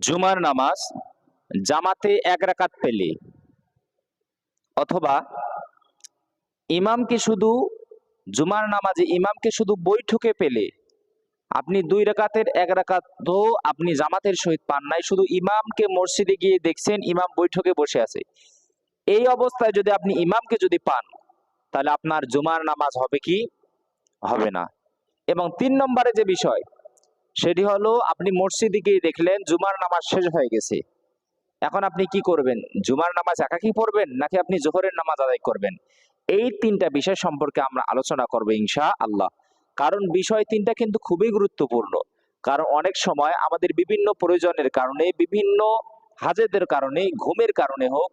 জুমার নামাজ জামাতে এক রাকাত পেলে। অথবা ইমামকে শুধু জুমার নামাজে ইমামকে শুধু বৈঠকে পেলে আপনি দুই রাকাতের এক রাকাত তো আপনি জামাতের সহিত পান নাই, শুধু ইমামকে মসজিদে গিয়ে দেখছেন ইমাম বৈঠকে বসে আছে। এই অবস্থায় যদি আপনি ইমামকে যদি পান, তাহলে আপনার জুমার নামাজ হবে কি? হবে না। এবং তিন নম্বরে যে বিষয় সেটি হলো, আপনি মসজিদে গিয়ে দেখলেন, জুমার নামাজ শেষ হয়ে গেছে। এখন আপনি কি করবেন? জুমার নামাজ একাকি পড়বেন, নাকি আপনি জোহরের নামাজ আদায় করবেন? এই তিনটা বিষয় সম্পর্কে আমরা আলোচনা করব ইনশা আল্লাহ কারণ বিষয় তিনটা কিন্তু খুবই গুরুত্বপূর্ণ। কারণ অনেক সময় আমাদের বিভিন্ন প্রয়োজনের কারণে, বিভিন্ন হাজেদের কারণে, ঘুমের কারণে হোক,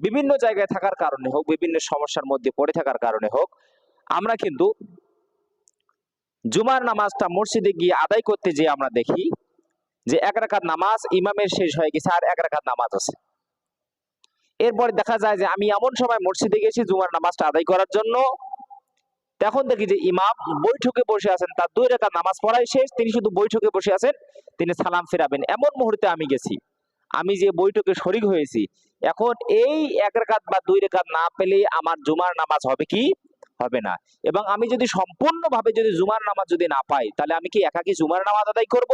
বিভিন্ন জায়গায় থাকার কারণে হোক, বিভিন্ন সমস্যার মধ্যে পড়ে থাকার কারণে হোক, আমরা কিন্তু জুমার নামাজটা মসজিদে গিয়ে আদায় করতে যে আমরা দেখি যে এক রাকাত নামাজ ইমামের শেষ হয়ে গেছে আর এক রাকাত নামাজ আছে। এরপরে দেখা যায় যে আমি এমন সময় মসজিদে গেছি জুমার নামাজটা আদায় করার জন্য। তখন দেখি যে ইমাম বৈঠকে বসে আছেন, তার দুই রেখা নামাজ পড়াই শেষ, তিনি শুধু বৈঠকে বসে আছেন, তিনি সালাম ফেরাবেন। এমন মুহূর্তে আমি গেছি, আমি যে বৈঠকে শরিক হয়েছি। এখন এই এক রেখাত বা দুই রেখাত না পেলে আমার জুমার নামাজ হবে কি? হবে না। এবং আমি যদি সম্পূর্ণভাবে যদি জুমার নামাজ যদি না পাই, তাহলে আমি কি একাকি জুমার নামাজ আদায় করব,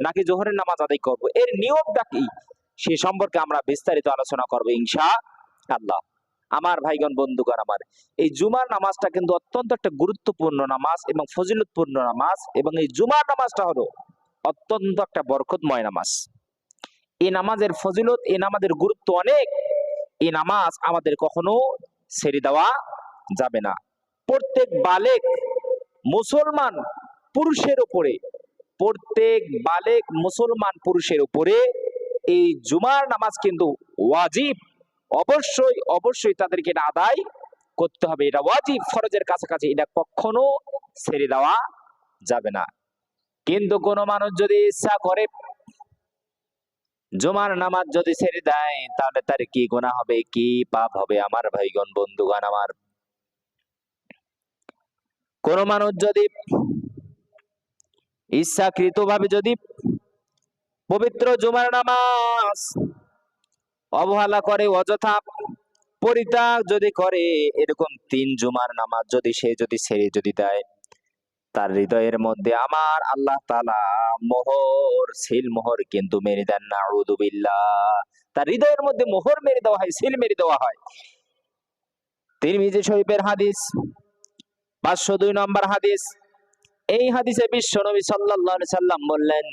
নাকি জোহরের নামাজ আদায় করব? এর নিয়মটা কি? সে সম্পর্কে আমরা বিস্তারিত আলোচনা করব ইনশা আল্লাহ আমার ভাইগণ, বন্ধুগণ আমার, এই জুমার নামাজটা কিন্তু অত্যন্ত একটা গুরুত্বপূর্ণ নামাজ এবং ফজিলতপূর্ণ নামাজ এবং এই জুমার নামাজটা হলো অত্যন্ত একটা বরকতময় নামাজ। এই নামাজের ফজিলত এই নামাজের গুরুত্ব অনেক। এই নামাজ আমাদের কখনো ছেড়ে দেওয়া যাবে না। প্রত্যেক বালেক মুসলমান পুরুষের উপরে, প্রত্যেক বালেক মুসলমান পুরুষের উপরে এই জুমার নামাজ কিন্তু ওয়াজিব। অবশ্যই অবশ্যই তাদেরকে আদায় করতে হবে। এটা ওয়াজিব, ফরজের কাছাকাছি। এটা কখনো ছেড়ে দেওয়া যাবে না। কিন্তু কোনো মানুষ যদি ইচ্ছা করে জুমার নামাজ যদি ছেড়ে দেয়, তাহলে তার কি গোনা হবে, কি পাপ হবে? আমার ভাইগণ, বন্ধুগণ, আমার কোন মানুষ যদি ইচ্ছাকৃত ভাবে যদি পবিত্র জুমার নামাজ অবহেলা করে, অযথা পরিত্যাগ যদি করে, এরকম তিন জুমার নামাজ যদি সে যদি ছেড়ে যদি দেয়, তার হৃদয়ের মধ্যে আমার আল্লাহ তালা মোহর, সিল মোহর কিন্তু মেরে দেন। না আউদুবিল্লাহ তার হৃদয়ের মধ্যে মোহর মেরে দেওয়া হয়, সিল মেরে দেওয়া হয়। তিরমিজি শরীফের হাদিস পাঁচশো দুই নম্বর হাদিস। এই হাদিসে বিশ্ব নবী আলাইহি সাল্লাম বললেন,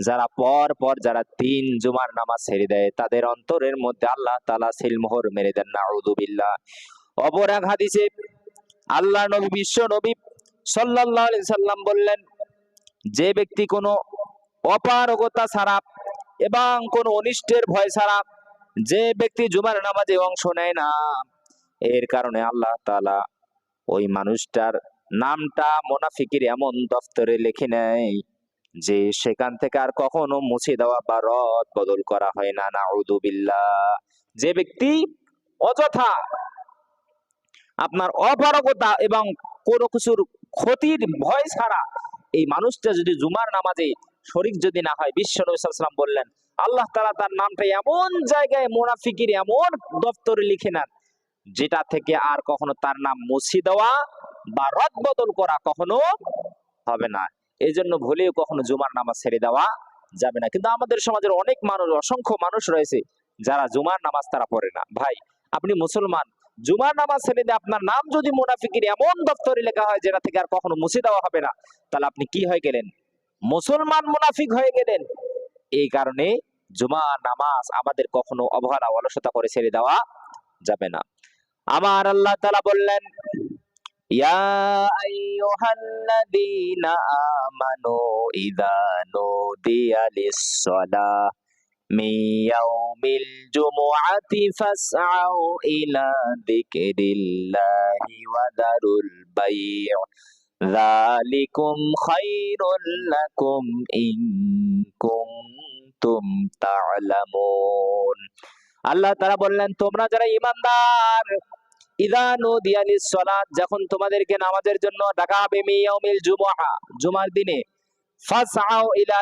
যারা পর পর যারা তিন জুমার নামাজ ছেড়ে দেয়, তাদের অন্তরের মধ্যে আল্লাহ তালা সিলমোহর মেরে দেন না আউদুবিল্লাহ অপর এক হাদিসে আল্লাহ নবী বিশ্ব নবী আলাইহি সাল্লাম বললেন, যে ব্যক্তি কোনো অপারগতা ছাড়া এবং কোনো অনিষ্টের ভয় ছাড়া যে ব্যক্তি জুমার নামাজে অংশ নেয় না, এর কারণে আল্লাহ তাআলা ওই মানুষটার নামটা মোনাফিকির এমন দফতরে লিখে নেয় যে সেখান থেকে আর কখনো মুছে দেওয়া বা রদ বদল করা হয় না। নাউদুবিল্লাহ যে ব্যক্তি অযথা আপনার অপারগতা এবং কোনো কিছুর ক্ষতির ভয় ছাড়া এই মানুষটা যদি জুমার নামাজে শরিক যদি না হয়, বিশ্ব নবীলাম বললেন, আল্লাহ তালা তার নামটা এমন জায়গায় মোনাফিকির এমন দপ্তরে লিখে নেন যেটা থেকে আর কখনো তার নাম মুছি দেওয়া বা রদ বদল করা কখনো হবে না। এই জন্য ভুলেও কখনো জুমার নামাজ ছেড়ে দেওয়া যাবে না। কিন্তু আমাদের সমাজের অনেক মানুষ, অসংখ্য মানুষ রয়েছে যারা জুমার নামাজ তারা পড়ে না। ভাই, আপনি মুসলমান, জুমার নামাজ ছেড়ে দিয়ে আপনার নাম যদি মুনাফিকের এমন দপ্তরে লেখা হয় যেটা থেকে আর কখনো মুছে দেওয়া হবে না, তাহলে আপনি কি হয়ে গেলেন? মুসলমান মুনাফিক হয়ে গেলেন। এই কারণে জুমার নামাজ আমাদের কখনো অবহেলা, অলসতা করে ছেড়ে দেওয়া যাবে না। আমার আল্লাহ তালা বললেন আল্লাহ তাআলা বললেন তোমরা যারা ঈমানদার ইদা নুদিয়া লিস-সালাত যখন তোমাদেরকে নামাজের জন্য ডাকা হবে মিয়াউমিল জুমআ, জুমার দিনে, ফাসআউ ইলা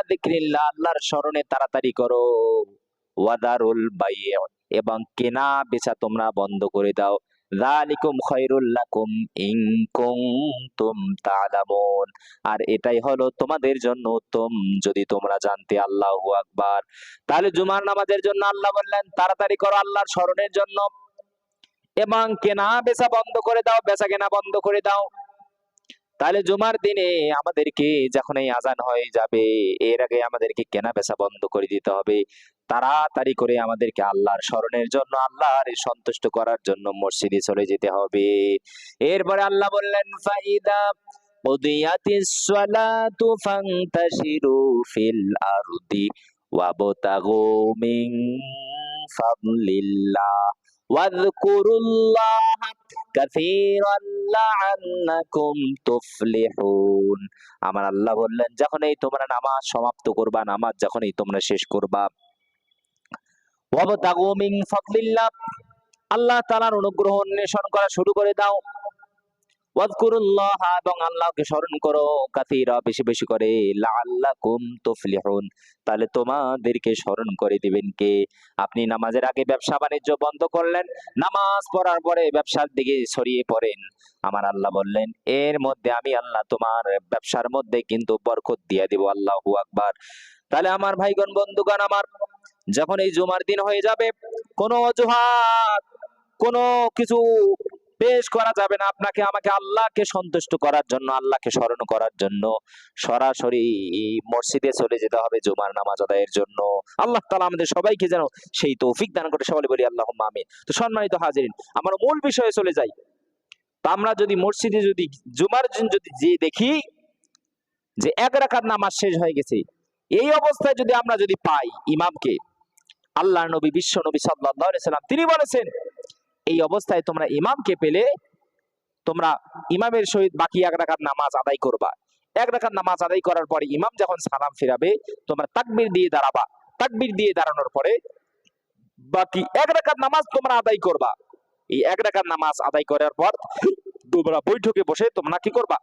আল্লাহর স্মরণে তাড়াতাড়ি করো। ওয়াদারুল বাইয় এবং কেনা বেচা তোমরা বন্ধ করে দাও। যালিকুম খায়রুল লাকুম ইন কুনতুম তা'লামুন আর এটাই হলো তোমাদের জন্য উত্তম, যদি তোমরা জানতে আল্লাহু আকবার। তাহলে জুমার নামাজের জন্য আল্লাহ বললেন, তাড়াতাড়ি করো আল্লাহর স্মরণের জন্য। এবং কেনা বেচা বন্ধ করে দাও, বেচা কেনা বন্ধ করে দাও। তাহলে জুমার দিনে আমাদেরকে যখন এই আজান হয়ে যাবে, এর আগে আমাদেরকে কেনা বেচা বন্ধ করে দিতে হবে। তাড়াতাড়ি করে আমাদেরকে আল্লাহর স্মরণের জন্য, আল্লাহর সন্তুষ্ট করার জন্য মসজিদে চলে যেতে হবে। এরপরে আল্লাহ বললেন, ফাইদা আমার আল্লাহ বললেন যখন এই তোমরা নামাজ সমাপ্ত করবা, নামাজ যখন এই তোমরা শেষ করবা আল্লাহ তাআলার অনুগ্রহ অন্বেষণ করা শুরু করে দাও। এবং আল্লাহকে স্মরণ করো কাসীরা বেশি বেশি করে তাহলে তোমাদেরকে স্মরণ করে দিবেন কে? আপনি নামাজের আগে ব্যবসা বাণিজ্য বন্ধ করলেন, নামাজ পড়ার পরে ব্যবসার দিকে ছড়িয়ে পড়েন। আমার আল্লাহ বললেন, এর মধ্যে আমি আল্লাহ তোমার ব্যবসার মধ্যে কিন্তু বরকত দিয়ে দিব, আল্লাহু আকবার। তাহলে আমার ভাইগণ, বন্ধুগণ আমার, যখন এই জুমার দিন হয়ে যাবে, কোনো অজুহাত, কোনো কিছু পেশ করা যাবে না আপনাকে, আমাকে আল্লাহকে সন্তুষ্ট করার জন্য, আল্লাহকে স্মরণ করার জন্য। সরাসরি মসজিদে চলে যেতে হবে জুমার নামাজ আদায়ের জন্য। আল্লাহ তালা আমাদের সবাইকে যেন সেই তৌফিক দান করে, সবাই বলি আল্লাহ আমিন। তো সম্মানিত হাজিরিন, আমার মূল বিষয়ে চলে যাই। তা আমরা যদি মসজিদে যদি জুমার দিন যদি যে দেখি যে এক রাকাত নামাজ শেষ হয়ে গেছে, এই অবস্থায় যদি আমরা যদি পাই ইমামকে আল্লাহ নবী, বিশ্ব নবী আলাইহি সাল্লাম তিনি বলেছেন এই অবস্থায় তোমরা ইমামকে পেলে তোমরা ইমামের সহিত বাকি এক রাকাত নামাজ আদায় করবা। এক রাকাত নামাজ আদায় করার পরে ইমাম যখন সালাম ফিরাবে, তোমরা তাকবীর দিয়ে দাঁড়াবা। তাকবীর দিয়ে দাঁড়ানোর পরে বাকি এক রাকাত নামাজ তোমরা আদায় করবা। এই এক রাকাত নামাজ আদায় করার পর তোমরা বৈঠকে বসে তোমরা কি করবা?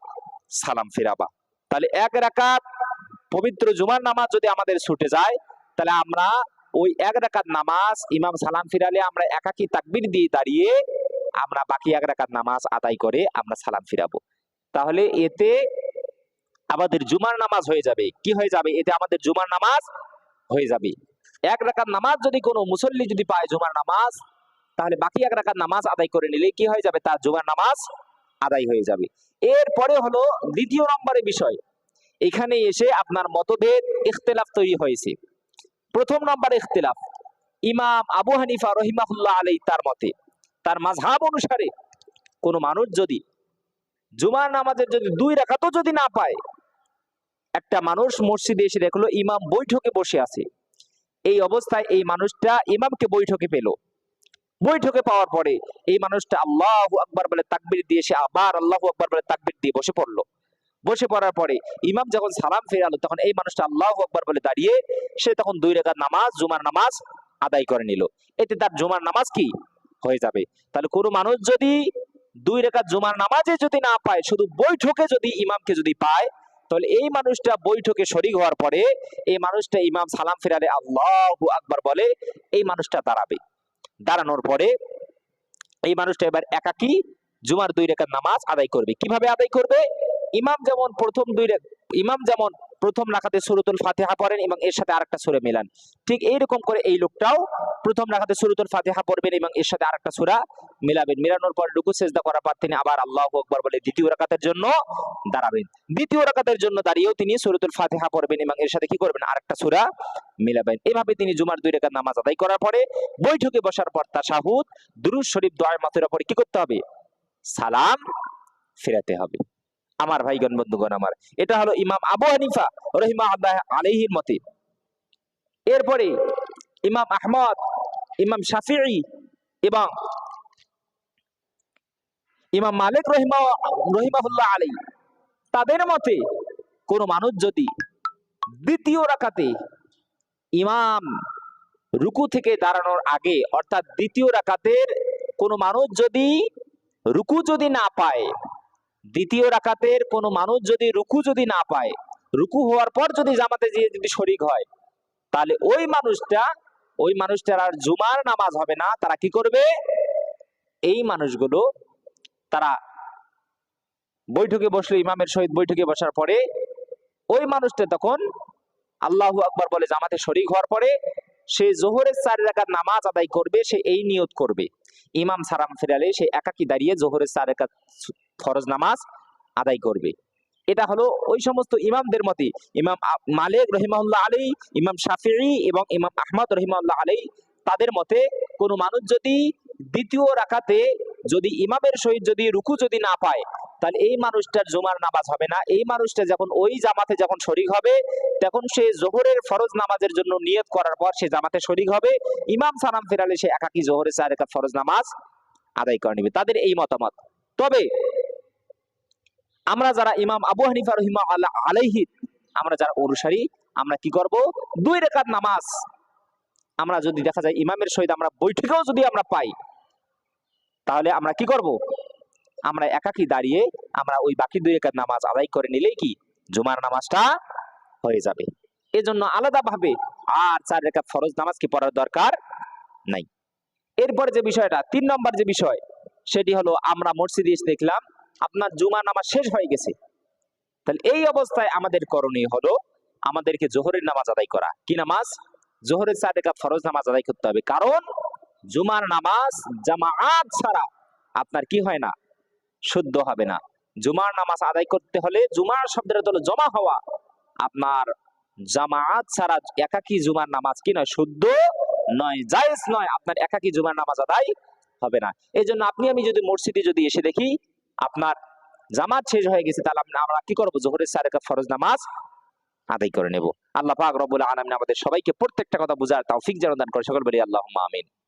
সালাম ফেরাবা। তাহলে এক রাকাত পবিত্র জুমার নামাজ যদি আমাদের ছুটে যায়, তাহলে আমরা ওই এক রাকাত নামাজ ইমাম সালাম ফিরালে আমরা একাকি তাকবির দিয়ে দাঁড়িয়ে আমরা বাকি এক রাকাত নামাজ আদায় করে আমরা সালাম ফিরাবো। তাহলে এতে আমাদের জুমার নামাজ হয়ে যাবে। কি হয়ে যাবে? এতে আমাদের জুমার নামাজ হয়ে যাবে। এক রাকাত নামাজ যদি কোনো মুসল্লি যদি পায় জুমার নামাজ, তাহলে বাকি এক রাকাত নামাজ আদায় করে নিলে কি হয়ে যাবে? তার জুমার নামাজ আদায় হয়ে যাবে। এরপরে হলো দ্বিতীয় নম্বরের বিষয়। এখানে এসে আপনার মতভেদ, ইখতিলাফ তৈরি হয়েছে। প্রথম নম্বর ইখতিলাফ। ইমাম আবু হানিফা রহিমাহুল্লাহ আলাই তার মতে, তার মাঝহাব অনুসারে কোনো মানুষ যদি জুমার নামাজের যদি দুই রাকাতও যদি না পায়, একটা মানুষ মসজিদে এসে দেখল ইমাম বৈঠকে বসে আছে। এই অবস্থায় এই মানুষটা ইমামকে বৈঠকে পেল। বৈঠকে পাওয়ার পরে এই মানুষটা আল্লাহ আকবার বলে তাকবির দিয়ে সে আবার আল্লাহ আকবার বলে তাকবির দিয়ে বসে পড়ল। বসে পড়ার পরে ইমাম যখন সালাম ফেরালো তখন এই মানুষটা আল্লাহু আকবার বলে দাঁড়িয়ে সে তখন দুই রেখার নামাজ, জুমার নামাজ আদায় করে নিল। এতে তার জুমার নামাজ কি? হয়ে যাবে। তাহলে কোনো মানুষ যদি দুই রেখার জুমার নামাজে যদি না পায়, শুধু বৈঠকে যদি ইমামকে যদি পায়, তাহলে এই মানুষটা বৈঠকে শরিক হওয়ার পরে এই মানুষটা ইমাম সালাম ফেরালে আল্লাহু আকবার বলে এই মানুষটা দাঁড়াবে। দাঁড়ানোর পরে এই মানুষটা এবার একাকি জুমার দুই রেখার নামাজ আদায় করবে। কীভাবে আদায় করবে? ইমাম যেমন প্রথম দুই ইমাম যেমন প্রথম রাখাতে সুরতুল ফাতিহা পড়েন এবং এর সাথে আরেকটা সুরে মেলান। ঠিক এইরকম করে এই লোকটাও প্রথম রাখাতে সুরতুল ফাতিহা পড়বেন এবং এর সাথে আরেকটা সূরা মিলাবেন। মিলানোর পর রুকু, সেজদা করার পর তিনি আবার আল্লাহু আকবার বলে দ্বিতীয় রাকাতের জন্য দাঁড়াবেন। দ্বিতীয় রাকাতের জন্য দাঁড়িয়েও তিনি সুরতুল ফাতেহা পড়বেন এবং এর সাথে কি করবেন? আরেকটা সূরা মিলাবেন। এভাবে তিনি জুমার দুই রাকাত নামাজ আদায় করার পরে বৈঠকে বসার পর তা তাশাহুদ, দুরূদ শরীফ, দোয়ার মাথের উপরে কি করতে হবে? সালাম ফেরাতে হবে। আমার ভাইগণ, বন্ধুগণ আমার। এটা হলো ইমাম আবু হানিফা রহিমা আলাইহির মতে। এরপরে ইমাম আহমদ, ইমাম শাফিঈ এবং ইমাম মালিক রহিমা, রহিমাহুল্লাহ আলাই তাদের মতে কোনো মানুষ যদি দ্বিতীয় রাকাতে ইমাম রুকু থেকে দাঁড়ানোর আগে, অর্থাৎ দ্বিতীয় রাকাতের কোনো মানুষ যদি রুকু যদি না পায় দ্বিতীয় রাকাতের কোনো মানুষ যদি রুকু যদি না পায়, রুকু হওয়ার পর যদি জামাতে যে যদি শরিক হয়, তাহলে ওই মানুষটা, ওই মানুষটার আর জুমার নামাজ হবে না। তারা কি করবে? এই মানুষগুলো তারা বৈঠকে বসল, ইমামের সহিত বৈঠকে বসার পরে, ওই মানুষটা তখন আল্লাহ আকবার বলে জামাতে শরিক হওয়ার পরে সে জোহরের চার রাকাত নামাজ আদায় করবে, সে এই নিয়ত করবে। ইমাম সারাম ফেরালে সে একাকি দাঁড়িয়ে জোহরের চার রাকাত ফরজ নামাজ আদায় করবে। এটা হলো ওই সমস্ত ইমামদের মতে, ইমাম মালিক রহিমাহুল্লাহ আলী ইমাম শাফিঈ এবং ইমাম আহমদ রহিমাহুল্লাহ আলী তাদের মতে কোনো মানুষ যদি দ্বিতীয় রাকাতে যদি ইমামের সহিত যদি রুকু যদি না পায় তাহলে এই মানুষটার জুমার নামাজ হবে না। এই মানুষটা যখন ওই জামাতে যখন শরিক হবে, তখন সে জোহরের ফরজ নামাজের জন্য নিয়ত করার পর সে জামাতে শরিক হবে। ইমাম সালাম ফেরালে সে একাকি জোহরের চার রাকাত ফরজ নামাজ আদায় করে নেবে। তাদের এই মতামত। তবে আমরা যারা ইমাম আবু হানিফা রহিমা আল্লাহ আলাইহি, আমরা যারা অনুসারী, আমরা কি করব? দুই রেখাত নামাজ আমরা যদি দেখা যায় ইমামের সহিত আমরা বৈঠকেও যদি আমরা পাই, তাহলে আমরা কি করব? আমরা একাকি দাঁড়িয়ে আমরা ওই বাকি দুই রেখাত নামাজ আদায় করে নিলেই কি? জুমার নামাজটা হয়ে যাবে। এজন্য আলাদাভাবে আর চার রেখাত ফরজ নামাজ কি পড়ার দরকার নাই। এরপরে যে বিষয়টা, তিন নম্বর যে বিষয়, সেটি হলো আমরা মসজিদে এসে দেখলাম, আপনার জুমা নামাজ শেষ হয়ে গেছে। তাহলে এই অবস্থায় আমাদের করণীয় হলো আমাদেরকে জোহরের নামাজ আদায় করা। কি নামাজ? জোহরের চার রেখাত ফরজ নামাজ আদায় করতে হবে। কারণ জুমার নামাজ জামাআত ছাড়া আপনার কি হয় না? শুদ্ধ হবে না। জুমার নামাজ আদায় করতে হলে জুমার শব্দের হলো জমা হওয়া। আপনার জামাআত ছাড়া একাকি জুমার নামাজ কি নয়? শুদ্ধ নয়, জায়েজ নয়। আপনার একাকি জুমার নামাজ আদায় হবে না। এই জন্য আপনি, আমি যদি মসজিদে যদি এসে দেখি আপনার জামাত শেষ হয়ে গেছে, তাহলে আমরা- কি করব? জোহরের রাকাত ফরজ নামাজ আদায় করে নেব। আল্লাহ পাক রব্বুল আলামিন আমাদের সবাইকে প্রত্যেকটা কথা বুঝার তৌফিক যেন দান করে। সকল বলি আল্লাহুম্মা আমিন।